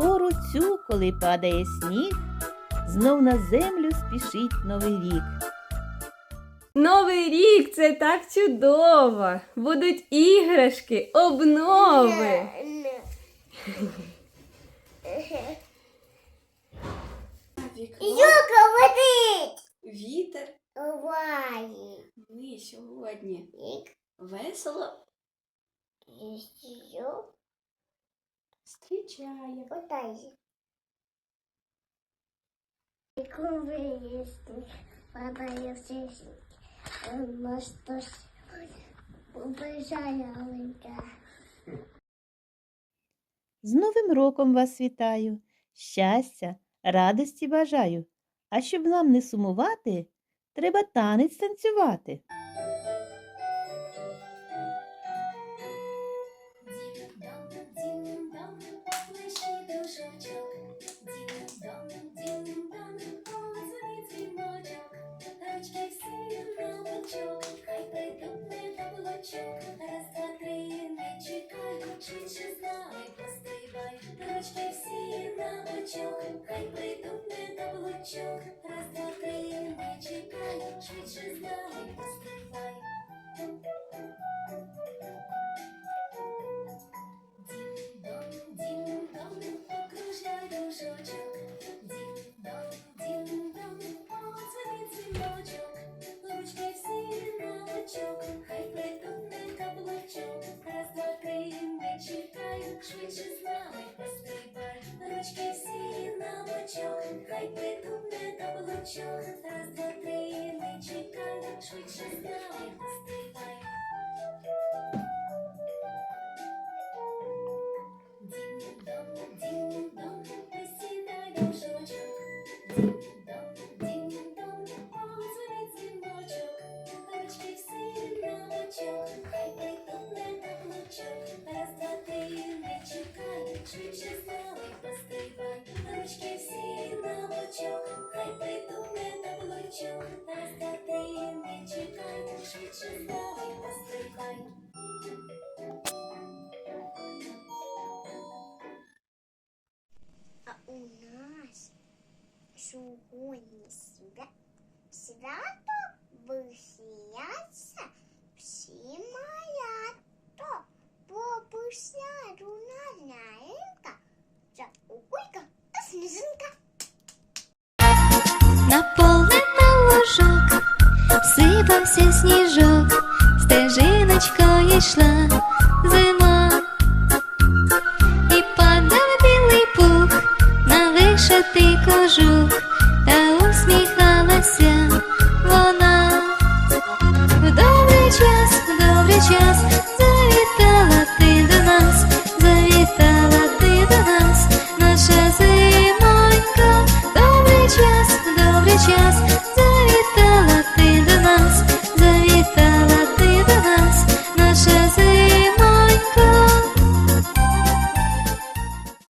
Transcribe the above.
пору цю, коли падає сніг, знов на землю спішить новий рік. Новий рік це так чудово. Будуть іграшки, обнови. Юка водить! Вітер. Ваї. Ми сьогодні весело Еще. зустрічаємо. Подай. Куби есть. Падає все. На що Побежає Оленька. З Новим роком вас вітаю, щастя, радості бажаю. А щоб нам не сумувати, треба танець танцювати. Швидше знай, постривай, ручки всі на очок, хай притупне таблочок, раз, два, три, не чекай, швидше знай, постривай. Притупне каблучок. Раз, два, три, не чекай, швидше знай, пострибай. Дім-дом, дім-дом, присідай душочок. Дім-дом, чекай, швидше знай, пострибай. А у нас сьогодні свя... свято висіяться всі малято. Пописля руна лялька, Жакулька та сніжинка. На поле на ложок сипався сніжок, стежиночкою йшла